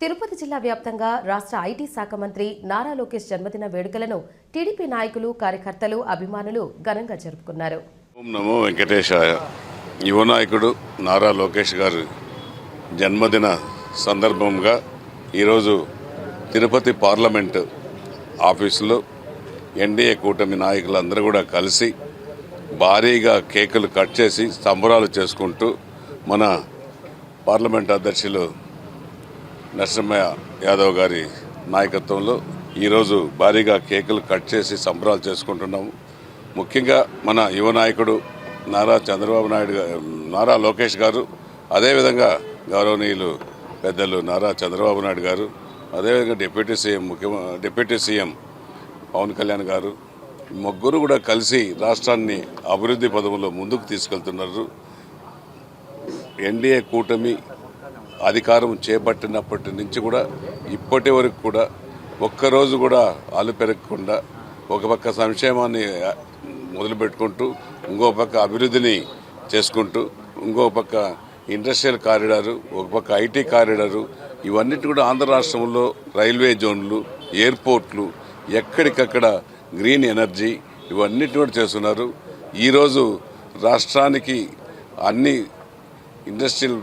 తిరుపతి జిల్లా వ్యాప్తంగా రాష్ట్ర ఐటీ శాఖ మంత్రి నారా లోకేష్ జన్మదిన వేడుకలను టీడీపీ నాయకులు కార్యకర్తలు అభిమానులు ఘనంగా జరుపుకున్నారు. ఓం నమో వెంకటేశాయ. యువ నాయకుడు నారా లోకేష్ గారు జన్మదిన సందర్భంగా ఈరోజు తిరుపతి పార్లమెంటు ఆఫీసులో ఎన్డీఏ కూటమి నాయకులందరూ కూడా కలిసి భారీగా కేకులు కట్ చేసి సంబరాలు చేసుకుంటూ మన పార్లమెంట్ అధ్యక్షులు నరసింహయ్య యాదవ్ గారి నాయకత్వంలో ఈరోజు భారీగా కేకులు కట్ చేసి సంబరాలు చేసుకుంటున్నాము. ముఖ్యంగా మన యువ నాయకుడు నారా చంద్రబాబు నాయుడు నారా లోకేష్ గారు అదేవిధంగా గౌరవనీయులు పెద్దలు నారా చంద్రబాబు నాయుడు గారు అదేవిధంగా డిప్యూటీ సీఎం ముఖ్య డిప్యూటీ సీఎం పవన్ కళ్యాణ్ గారు ముగ్గురు కూడా కలిసి రాష్ట్రాన్ని అభివృద్ధి పదవుల్లో ముందుకు తీసుకెళ్తున్నారు. ఎన్డీఏ కూటమి అధికారం చేపట్టినప్పటి నుంచి కూడా ఇప్పటి వరకు కూడా ఒక్కరోజు కూడా అలు పెరగకుండా ఒక పక్క సంక్షేమాన్ని మొదలుపెట్టుకుంటూ ఇంకో పక్క అభివృద్ధిని చేసుకుంటూ ఇంకో పక్క ఇండస్ట్రియల్ కారిడారు ఒక పక్క ఐటీ కారిడారు ఇవన్నిటి కూడా ఆంధ్ర రాష్ట్రంలో రైల్వే జోన్లు ఎయిర్పోర్ట్లు ఎక్కడికక్కడ గ్రీన్ ఎనర్జీ ఇవన్నిటి కూడా చేస్తున్నారు. ఈరోజు రాష్ట్రానికి అన్ని ఇండస్ట్రియల్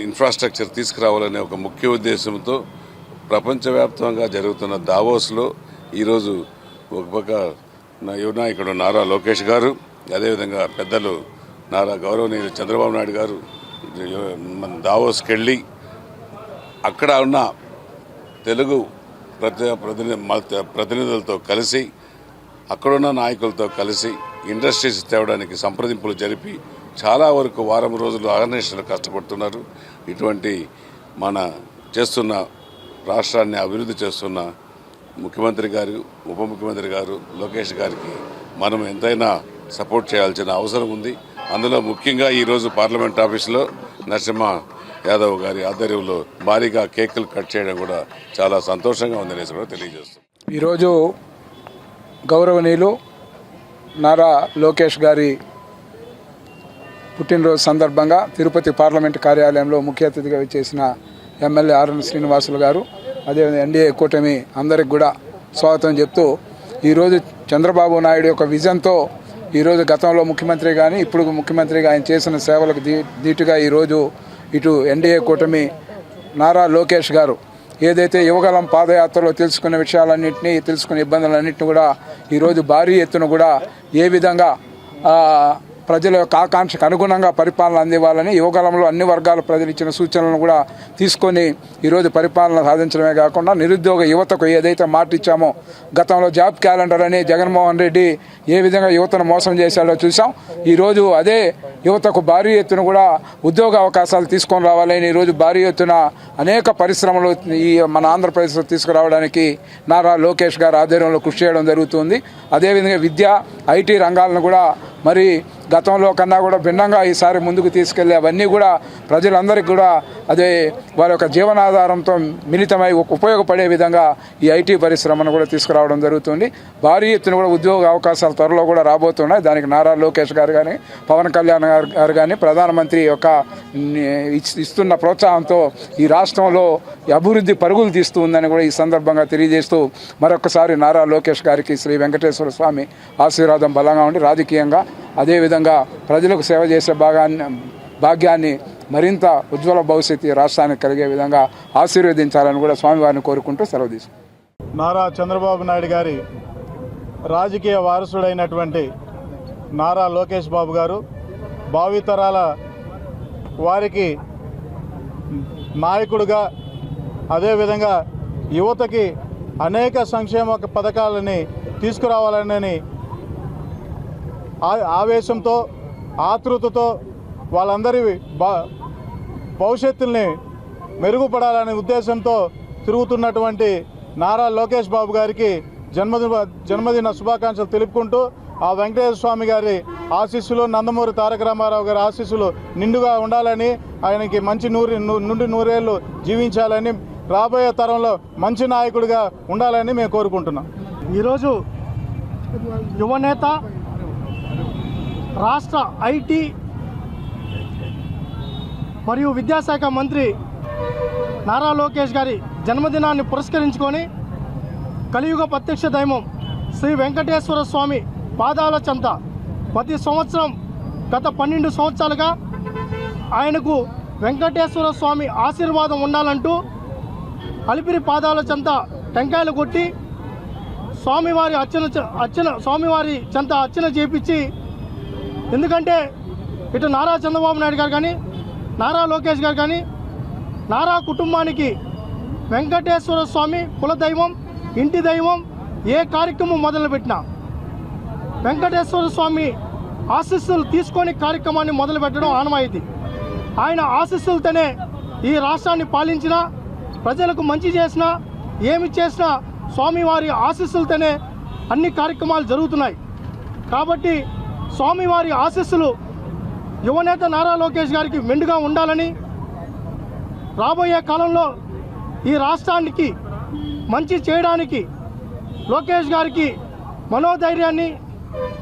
ఇన్ఫ్రాస్ట్రక్చర్ తీసుకురావాలనే ఒక ముఖ్య ఉద్దేశంతో ప్రపంచవ్యాప్తంగా జరుగుతున్న దావోస్లో ఈరోజు ఒక పక్క యువ నాయకుడు నారా లోకేష్ గారు అదేవిధంగా పెద్దలు నారా గౌరవనీయులు చంద్రబాబు నాయుడు గారు మన దావోస్కి వెళ్ళి అక్కడ ఉన్న తెలుగు ప్రతి ప్రతిని ప్రతినిధులతో కలిసి అక్కడున్న నాయకులతో కలిసి ఇండస్ట్రీస్ తేవడానికి సంప్రదింపులు జరిపి చాలా వరకు వారం రోజులు ఆర్గనైజేషన్లు కష్టపడుతున్నారు. ఇటువంటి మన చేస్తున్న రాష్ట్రాన్ని అభివృద్ధి చేస్తున్న ముఖ్యమంత్రి గారు ఉప ముఖ్యమంత్రి గారు లోకేష్ గారికి మనం ఎంతైనా సపోర్ట్ చేయాల్సిన అవసరం ఉంది. అందులో ముఖ్యంగా ఈరోజు పార్లమెంట్ ఆఫీసులో నరసింహ యాదవ్ గారి ఆధ్వర్యంలో భారీగా కేకులు కట్ చేయడం కూడా చాలా సంతోషంగా ఉందనేసి కూడా తెలియజేస్తాం ఈరోజు గౌరవనీయులు నారా లోకేష్ గారి పుట్టినరోజు సందర్భంగా తిరుపతి పార్లమెంట్ కార్యాలయంలో ముఖ్య అతిథిగా చేసిన ఎమ్మెల్యే ఆర్ఎన్ శ్రీనివాసులు గారు అదేవిధంగా ఎన్డీఏ కూటమి అందరికి కూడా స్వాగతం చెప్తూ ఈరోజు చంద్రబాబు నాయుడు యొక్క విజన్తో ఈరోజు గతంలో ముఖ్యమంత్రి కానీ ఇప్పుడు ముఖ్యమంత్రిగా ఆయన చేసిన సేవలకు దీ దీటుగా ఈరోజు ఇటు ఎన్డీఏ కూటమి నారా లోకేష్ గారు. ఏదైతే యువగలం పాదయాత్రలో తెలుసుకున్న విషయాలన్నింటినీ తెలుసుకున్న ఇబ్బందులన్నింటినీ కూడా ఈరోజు భారీ ఎత్తున కూడా ఏ విధంగా ప్రజల యొక్క ఆకాంక్షకు అనుగుణంగా పరిపాలన అందివ్వాలని యువకాలంలో అన్ని వర్గాల ప్రజలు ఇచ్చిన సూచనలను కూడా తీసుకొని ఈరోజు పరిపాలన సాధించడమే కాకుండా నిరుద్యోగ యువతకు ఏదైతే మాట ఇచ్చామో గతంలో జాబ్ క్యాలెండర్ అని జగన్మోహన్ రెడ్డి ఏ విధంగా యువతను మోసం చేశాడో చూసాం ఈరోజు అదే యువతకు భారీ ఎత్తున కూడా ఉద్యోగ అవకాశాలు తీసుకొని రావాలని ఈరోజు భారీ ఎత్తున అనేక పరిశ్రమలు ఈ మన ఆంధ్రప్రదేశ్లో తీసుకురావడానికి నారా లోకేష్ గారు ఆధ్వర్యంలో కృషి చేయడం జరుగుతుంది. అదేవిధంగా విద్య ఐటీ రంగాలను కూడా మరి గతంలో కన్నా కూడా భిన్నంగా ఈసారి ముందుకు తీసుకెళ్ళి అవన్నీ కూడా ప్రజలందరికీ కూడా అదే వారి యొక్క జీవనాధారంతో మిళితమై ఉపయోగపడే విధంగా ఈ ఐటీ పరిశ్రమను కూడా తీసుకురావడం జరుగుతుంది. భారీ ఎత్తున కూడా ఉద్యోగ అవకాశాలు త్వరలో కూడా రాబోతున్నాయి. దానికి నారా లోకేష్ గారు కానీ పవన్ కళ్యాణ్ గారు గారు కానీ ప్రధానమంత్రి యొక్క ఇస్తున్న ప్రోత్సాహంతో ఈ రాష్ట్రంలో అభివృద్ధి పరుగులు తీస్తూ ఉందని కూడా ఈ సందర్భంగా తెలియజేస్తూ మరొకసారి నారా లోకేష్ గారికి శ్రీ వెంకటేశ్వర స్వామి ఆశీర్వాదం బలంగా ఉండి రాజకీయంగా అదేవిధంగా ప్రజలకు సేవ చేసే భాగాన్ని భాగ్యాన్ని మరింత ఉజ్వల భవిష్యత్తు రాష్ట్రానికి కలిగే విధంగా ఆశీర్వదించాలని కూడా స్వామివారిని కోరుకుంటూ సెలవు తీసుకుంటాం నారా చంద్రబాబు నాయుడు గారి రాజకీయ వారసుడైనటువంటి నారా లోకేష్ బాబు గారు భావితరాల వారికి నాయకుడుగా అదేవిధంగా యువతకి అనేక సంక్షేమ పథకాలని తీసుకురావాలని ఆవేశంతో ఆతృతతో వాళ్ళందరి భవిష్యత్తుల్ని మెరుగుపడాలనే ఉద్దేశంతో తిరుగుతున్నటువంటి నారా లోకేష్ బాబు గారికి జన్మదిన జన్మదిన శుభాకాంక్షలు తెలుపుకుంటూ ఆ వెంకటేశ్వర స్వామి గారి ఆశీస్సులు నందమూరి తారక రామారావు గారి ఆశీస్సులు నిండుగా ఉండాలని ఆయనకి మంచి నూరి నుండి నూరేళ్ళు జీవించాలని రాబోయే తరంలో మంచి నాయకుడిగా ఉండాలని మేము కోరుకుంటున్నాం. ఈరోజు యువనేత రాష్ట్ర ఐటీ మరియు విద్యాశాఖ మంత్రి నారా లోకేష్ గారి జన్మదినాన్ని పురస్కరించుకొని కలియుగ ప్రత్యక్ష దైవం శ్రీ వెంకటేశ్వర స్వామి పాదాల చెంత ప్రతి సంవత్సరం గత పన్నెండు సంవత్సరాలుగా ఆయనకు వెంకటేశ్వర స్వామి ఆశీర్వాదం ఉండాలంటూ అలిపిరి పాదాల చెంత టెంకాయలు కొట్టి స్వామివారి అర్చన అర్చన స్వామివారి చెంత అర్చన చేపించి ఎందుకంటే ఇటు నారా చంద్రబాబు నాయుడు గారు కానీ నారా లోకేష్ గారు కానీ నారా కుటుంబానికి వెంకటేశ్వర స్వామి కులదైవం ఇంటి దైవం ఏ కార్యక్రమం మొదలుపెట్టినా వెంకటేశ్వర స్వామి ఆశీస్సులు తీసుకొని కార్యక్రమాన్ని మొదలుపెట్టడం ఆనవాయితీ. ఆయన ఆశీస్సులతోనే ఈ రాష్ట్రాన్ని పాలించిన ప్రజలకు మంచి చేసినా ఏమి చేసినా స్వామివారి ఆశీస్సులతోనే అన్ని కార్యక్రమాలు జరుగుతున్నాయి. కాబట్టి స్వామివారి ఆశస్సులు యువనేత నారా లోకేష్ గారికి మెండుగా ఉండాలని రాబోయే కాలంలో ఈ రాష్ట్రానికి మంచి చేయడానికి లోకేష్ గారికి మనోధైర్యాన్ని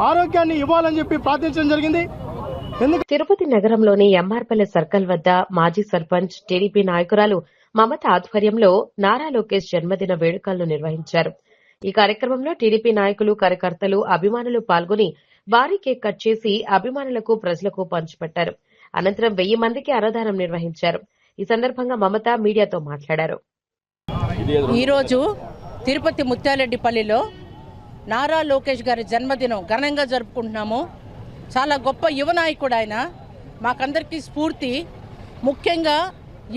ఆరోగ్యాన్ని ఇవ్వాలని చెప్పి ప్రార్థించడం జరిగింది. ఎందుకంటే తిరుపతి నగరంలోని ఎంఆర్పల్లె సర్కిల్ వద్ద మాజీ సర్పంచ్ టీడీపీ నాయకురాలు మమత ఆధ్వర్యంలో నారా లోకేష్ జన్మదిన వేడుకలను నిర్వహించారు. ఈ కార్యక్రమంలో టీడీపీ నాయకులు కార్యకర్తలు అభిమానులు పాల్గొని భారీ కేక్ కట్ చేసి అభిమానులకు ప్రజలకు పంచిపెట్టారు. అనంతరం వెయ్యి మందికి అన్నదానం నిర్వహించారు. ఈ సందర్భంగా మమత మీడియాతో మాట్లాడారు. ఈరోజు తిరుపతి ముత్యాలరెడ్డిపల్లిలో నారా లోకేష్ గారి జన్మదినం ఘనంగా జరుపుకుంటున్నాము. చాలా గొప్ప యువ నాయకుడు ఆయన. మాకందరికీ స్ఫూర్తి. ముఖ్యంగా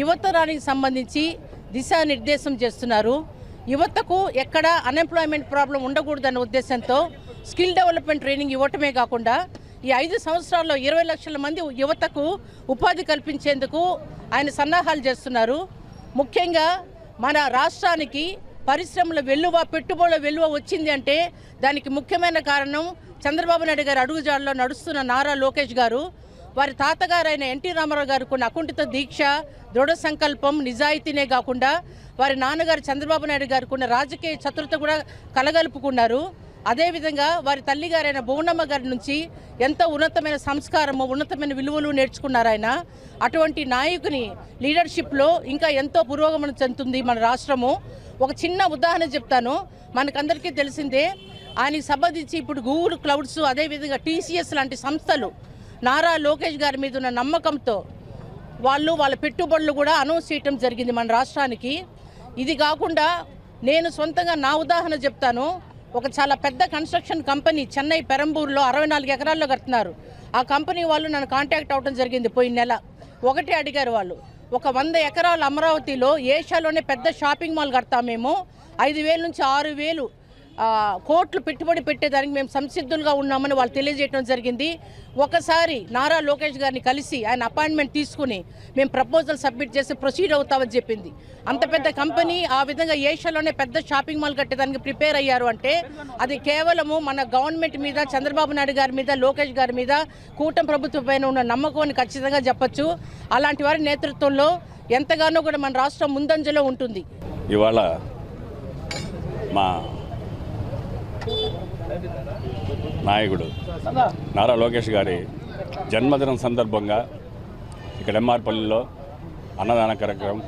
యువతరానికి సంబంధించి దిశానిర్దేశం చేస్తున్నారు. యువతకు ఎక్కడ అన్ఎంప్లాయ్మెంట్ ప్రాబ్లం ఉండకూడదన్న ఉద్దేశంతో స్కిల్ డెవలప్మెంట్ ట్రైనింగ్ ఇవ్వటమే కాకుండా ఈ ఐదు సంవత్సరాల్లో ఇరవై లక్షల మంది యువతకు ఉపాధి కల్పించేందుకు ఆయన సన్నాహాలు చేస్తున్నారు. ముఖ్యంగా మన రాష్ట్రానికి పరిశ్రమల వెల్లువ పెట్టుబడుల వెల్లువ వచ్చింది అంటే దానికి ముఖ్యమైన కారణం చంద్రబాబు నాయుడు గారి అడుగుజాడలో నడుస్తున్న నారా లోకేష్ గారు. వారి తాతగారైన ఎన్టీ రామారావు గారు కొన్ని అకుంఠిత దీక్ష దృఢ సంకల్పం నిజాయితీనే కాకుండా వారి నాన్నగారు చంద్రబాబు నాయుడు గారు కొన్ని రాజకీయ చతురత కూడా కలగలుపుకున్నారు. అదేవిధంగా వారి తల్లిగారైన భువనమ్మ గారి నుంచి ఎంత ఉన్నతమైన సంస్కారము ఉన్నతమైన విలువలు నేర్చుకున్నారు ఆయన. అటువంటి నాయకుని లీడర్షిప్లో ఇంకా ఎంతో పురోగమనం చెందుతుంది మన రాష్ట్రము. ఒక చిన్న ఉదాహరణ చెప్తాను. మనకందరికీ తెలిసిందే ఆయనకి సంబంధించి ఇప్పుడు గూగుల్ క్లౌడ్స్ అదేవిధంగా టీసీఎస్ లాంటి సంస్థలు నారా లోకేష్ గారి మీద ఉన్న నమ్మకంతో వాళ్ళు వాళ్ళ పెట్టుబడులు కూడా అనౌన్స్ చేయటం జరిగింది మన రాష్ట్రానికి. ఇది కాకుండా నేను సొంతంగా నా ఉదాహరణ చెప్తాను. ఒక చాలా పెద్ద కన్స్ట్రక్షన్ కంపెనీ చెన్నై పెరంబూరులో అరవై నాలుగు ఎకరాల్లో కడుతున్నారు. ఆ కంపెనీ వాళ్ళు నన్ను కాంటాక్ట్ అవ్వడం జరిగింది పోయిన నెల. ఒకటే అడిగారు వాళ్ళు. ఒక వంద ఎకరాల అమరావతిలో ఏషియాలోనే పెద్ద షాపింగ్ మాల్ కడతాం మేము. ఐదు వేల నుంచి ఆరు వేలు. కోట్లు పెట్టుబడి పెట్టేదానికి మేము సంసిద్ధులుగా ఉన్నామని వాళ్ళు తెలియజేయడం జరిగింది. ఒకసారి నారా లోకేష్ గారిని కలిసి ఆయన అపాయింట్మెంట్ తీసుకుని మేము ప్రపోజల్ సబ్మిట్ చేసి ప్రొసీడ్ అవుతామని చెప్పింది. అంత పెద్ద కంపెనీ ఆ విధంగా ఏషియాలోనే పెద్ద షాపింగ్ మాల్ కట్టేదానికి ప్రిపేర్ అయ్యారు అంటే అది కేవలము మన గవర్నమెంట్ మీద చంద్రబాబు నాయుడు గారి మీద లోకేష్ గారి మీద కూటమి ప్రభుత్వం పైన ఉన్న నమ్మకం అని ఖచ్చితంగా చెప్పొచ్చు. అలాంటి వారి నేతృత్వంలో ఎంతగానో కూడా మన రాష్ట్రం ముందంజలో ఉంటుంది. ఇవాళ మా నాయకుడు నారా లోకేష్ గారి జన్మదినం సందర్భంగా ఇక్కడ ఎంఆర్పల్లిలో అన్నదాన కార్యక్రమం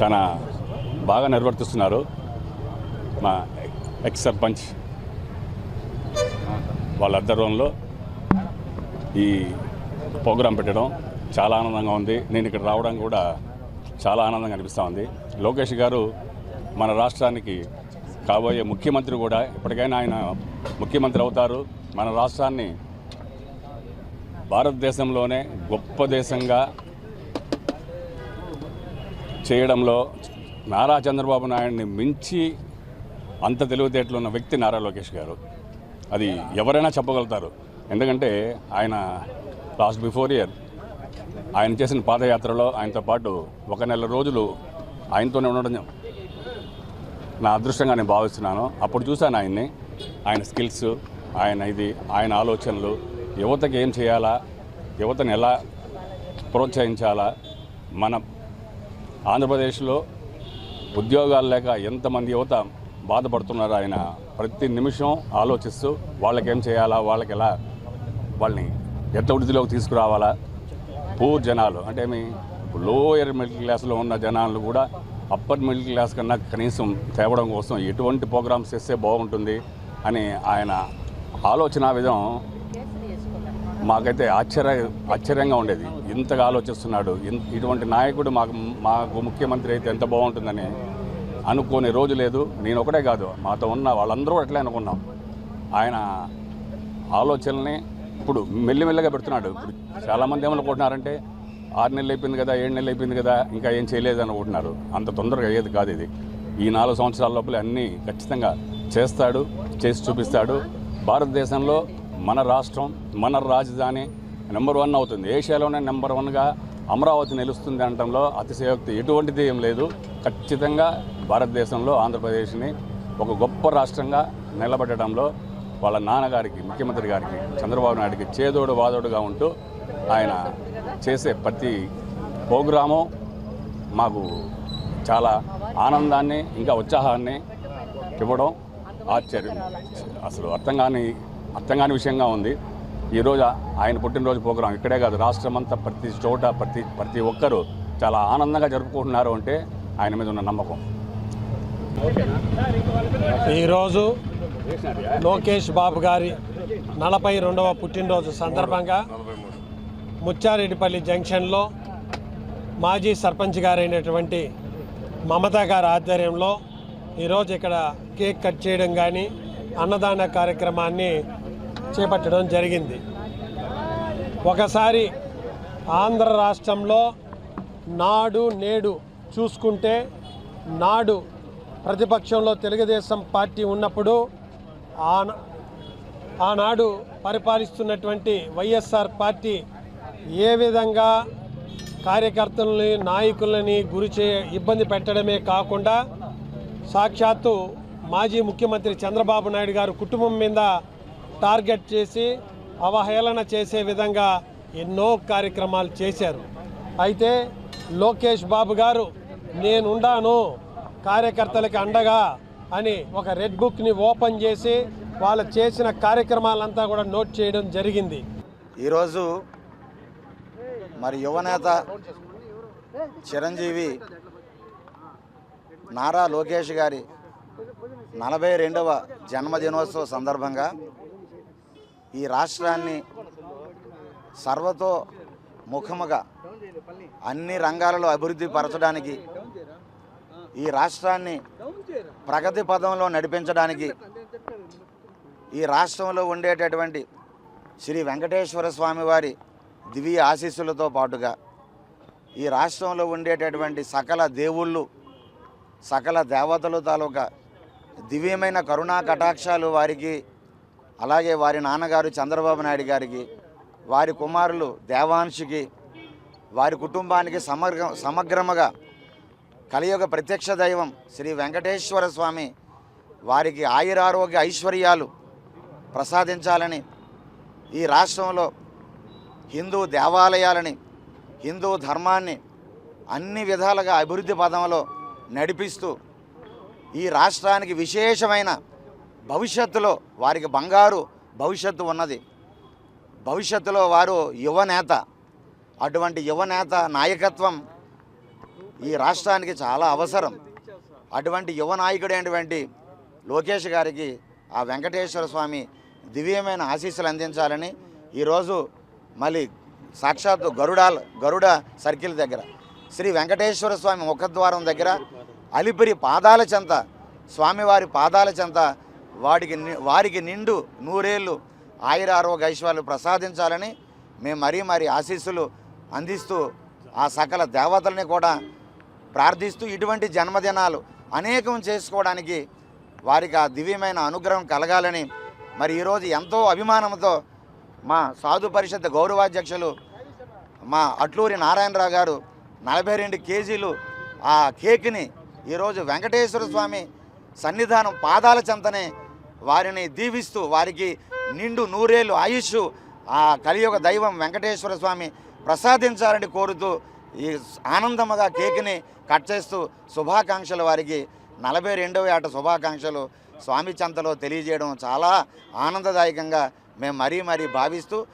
చాలా బాగా నిర్వర్తిస్తున్నారు. మా ఎక్స్ సర్పంచ్ వాళ్ళ ఆధ్వర్యంలో ఈ ప్రోగ్రాం పెట్టడం చాలా ఆనందంగా ఉంది. నేను ఇక్కడ రావడం కూడా చాలా ఆనందంగా అనిపిస్తూ ఉంది. లోకేష్ గారు మన రాష్ట్రానికి కాబోయే ముఖ్యమంత్రి కూడా ఇప్పటికైనా ఆయన ముఖ్యమంత్రి అవుతారు. మన రాష్ట్రాన్ని భారతదేశంలోనే గొప్ప దేశంగా చేయడంలో నారా చంద్రబాబు నాయుడిని మించి అంత తెలివితేటలు ఉన్న వ్యక్తి నారా లోకేష్ గారు. అది ఎవరైనా చెప్పగలుగుతారు. ఎందుకంటే ఆయన లాస్ట్ బిఫోర్ ఇయర్ ఆయన చేసిన పాదయాత్రలో ఆయనతో పాటు ఒక నెల రోజులు ఆయనతోనే ఉండడం నా అదృష్టంగా నేను భావిస్తున్నాను. అప్పుడు చూశాను ఆయన్ని. ఆయన స్కిల్స్ ఆయన ఇది ఆయన ఆలోచనలు. యువతకి ఏం చేయాలా? యువతను ఎలా ప్రోత్సహించాలా? మన ఆంధ్రప్రదేశ్లో ఉద్యోగాలు లేక ఎంతమంది యువత బాధపడుతున్నారో ఆయన ప్రతి నిమిషం ఆలోచిస్తూ వాళ్ళకేం చేయాలా? వాళ్ళకి ఎలా వాళ్ళని ఎంత వృద్ధిలోకి తీసుకురావాలా? పూర్ జనాలు అంటే మీ లోయర్ మిడిల్ క్లాస్లో ఉన్న జనాలు కూడా అప్పర్ మిడిల్ క్లాస్ కన్నా కనీసం తేవడం కోసం ఎటువంటి ప్రోగ్రామ్స్ చేస్తే బాగుంటుంది అని ఆయన ఆలోచన విధం మాకైతే ఆశ్చర్య ఆశ్చర్యంగా ఉండేది. ఇంతగా ఆలోచిస్తున్నాడు. ఇటువంటి నాయకుడు మాకు మాకు ముఖ్యమంత్రి అయితే ఎంత బాగుంటుందని అనుకోని రోజు లేదు. నేను ఒకటే కాదు మాతో ఉన్న వాళ్ళందరూ అట్లే అనుకున్నాం. ఆయన ఆలోచనల్ని ఇప్పుడు మెల్లిమెల్లగా పెడుతున్నాడు. ఇప్పుడు చాలామంది ఏమనుకుంటున్నారంటే ఆరు నెలలు అయిపోయింది కదా ఏడు నెలలు అయిపోయింది కదా ఇంకా ఏం చేయలేదు అనుకుంటున్నారు అంత తొందరగా అయ్యేది కాదు ఇది. ఈ నాలుగు సంవత్సరాల లోపల అన్నీ ఖచ్చితంగా చేస్తాడు చేసి చూపిస్తాడు. భారతదేశంలో మన రాష్ట్రం మన రాజధాని నెంబర్ వన్ అవుతుంది. ఏషియాలోనే నెంబర్ వన్గా అమరావతి నిలుస్తుంది అనటంలో అతిశయోక్తి. ఎటువంటిది ఏం లేదు. ఖచ్చితంగా భారతదేశంలో ఆంధ్రప్రదేశ్ని ఒక గొప్ప రాష్ట్రంగా నిలబెట్టడంలో వాళ్ళ నాన్నగారికి ముఖ్యమంత్రి గారికి చంద్రబాబు నాయుడికి చేదోడు వాదోడుగా ఉంటూ ఆయన చేసే ప్రతి ప్రోగ్రాము మాకు చాలా ఆనందాన్ని ఇంకా ఉత్సాహాన్ని ఇవ్వడం ఆశ్చర్యం. అసలు అర్థం కాని అర్థం కాని విషయంగా ఉంది. ఈరోజు ఆయన పుట్టినరోజు ప్రోగ్రాం ఇక్కడే కాదు రాష్ట్రం అంతా ప్రతి చోట ప్రతి ప్రతి ఒక్కరూ చాలా ఆనందంగా జరుపుకుంటున్నారు అంటే ఆయన మీద ఉన్న నమ్మకం. ఈరోజు లోకేష్ బాబు గారి నలభై రెండవ పుట్టినరోజు సందర్భంగా ముచ్చారెడ్డిపల్లి జంక్షన్లో మాజీ సర్పంచ్ గారైనటువంటి మమతా గారి ఆధ్వర్యంలో ఈరోజు ఇక్కడ కేక్ కట్ చేయడం కానీ అన్నదాన కార్యక్రమాన్ని చేపట్టడం జరిగింది. ఒకసారి ఆంధ్ర రాష్ట్రంలో నాడు నేడు చూసుకుంటే నాడు ప్రతిపక్షంలో తెలుగుదేశం పార్టీ ఉన్నప్పుడు ఆనాడు పరిపాలిస్తున్నటువంటి వైఎస్ఆర్ పార్టీ ఏ విధంగా కార్యకర్తలని నాయకులని గురి చే ఇబ్బంది పెట్టడమే కాకుండా సాక్షాత్తు మాజీ ముఖ్యమంత్రి చంద్రబాబు నాయుడు గారు కుటుంబం మీద టార్గెట్ చేసి అవహేళన చేసే విధంగా ఎన్నో కార్యక్రమాలు చేశారు. అయితే లోకేష్ బాబు గారు నేనుండాను కార్యకర్తలకి అండగా అని ఒక రెడ్ బుక్ని ఓపెన్ చేసి వాళ్ళు చేసిన కార్యక్రమాలంతా కూడా నోట్ చేయడం జరిగింది. ఈరోజు మరి యువనేత చిరంజీవి నారా లోకేష్ గారి నలభై రెండవ జన్మదినోత్సవ సందర్భంగా ఈ రాష్ట్రాన్ని సర్వతో ముఖముగా అన్ని రంగాలలో అభివృద్ధి పరచడానికి ఈ రాష్ట్రాన్ని ప్రగతి పదంలో నడిపించడానికి ఈ రాష్ట్రంలో ఉండేటటువంటి శ్రీ వెంకటేశ్వర స్వామివారి దివ్య ఆశీస్సులతో పాటుగా ఈ రాష్ట్రంలో ఉండేటటువంటి సకల దేవుళ్ళు సకల దేవతలు తాలూకా దివ్యమైన కరుణా కటాక్షాలు వారికి అలాగే వారి నాన్నగారు చంద్రబాబు నాయుడు గారికి వారి కుమారులు దేవాంశికి వారి కుటుంబానికి సమగ్ర సమగ్రముగా కలియుగ ప్రత్యక్ష దైవం శ్రీ వెంకటేశ్వర స్వామి వారికి ఆయురారోగ్య ఐశ్వర్యాలు ప్రసాదించాలని ఈ రాష్ట్రంలో హిందూ దేవాలయాలని హిందూ ధర్మాన్ని అన్ని విధాలుగా అభివృద్ధి పదంలో నడిపిస్తూ ఈ రాష్ట్రానికి విశేషమైన భవిష్యత్తులో వారికి బంగారు భవిష్యత్తు ఉన్నది. భవిష్యత్తులో వారు యువనేత అటువంటి యువనేత నాయకత్వం ఈ రాష్ట్రానికి చాలా అవసరం. అటువంటి యువ నాయకుడైనటువంటి లోకేష్ గారికి ఆ వెంకటేశ్వర స్వామి దివ్యమైన ఆశీస్సులు అందించాలని ఈరోజు మళ్ళీ సాక్షాత్తు గరుడాల గరుడ సర్కిల్ దగ్గర. శ్రీ వెంకటేశ్వర స్వామి ముఖద్వారం దగ్గర అలిపిరి పాదాల చెంత స్వామివారి పాదాల చెంత వాడికి ని- వారికి నిండు నూరేళ్ళు ఆయుర ఆరోగ్య ఐశ్వర్యాలు ప్రసాదించాలని మేము మరీ మరీ ఆశీస్సులు అందిస్తూ ఆ సకల దేవతల్ని కూడా ప్రార్థిస్తూ ఇటువంటి జన్మదినాలు అనేకం చేసుకోవడానికి వారికి ఆ దివ్యమైన అనుగ్రహం కలగాలని మరి ఈరోజు ఎంతో అభిమానంతో మా సాధు పరిషత్ గౌరవాధ్యక్షులు మా అట్లూరి నారాయణరావు గారు నలభై రెండు కేజీలు ఆ కేక్ని ఈరోజు వెంకటేశ్వర స్వామి సన్నిధానం పాదాల చెంతనే వారిని దీవిస్తూ వారికి నిండు నూరేళ్ళు ఆయుష్ ఆ కలియుగ దైవం వెంకటేశ్వర స్వామి ప్రసాదించాలని కోరుతూ ఈ ఆనందముగా కేక్ని కట్ చేస్తూ శుభాకాంక్షలు వారికి. నలభై రెండవ ఏట శుభాకాంక్షలు స్వామి చెంతలో తెలియజేయడం చాలా ఆనందదాయకంగా మేము మరీ మరీ భావిస్తూ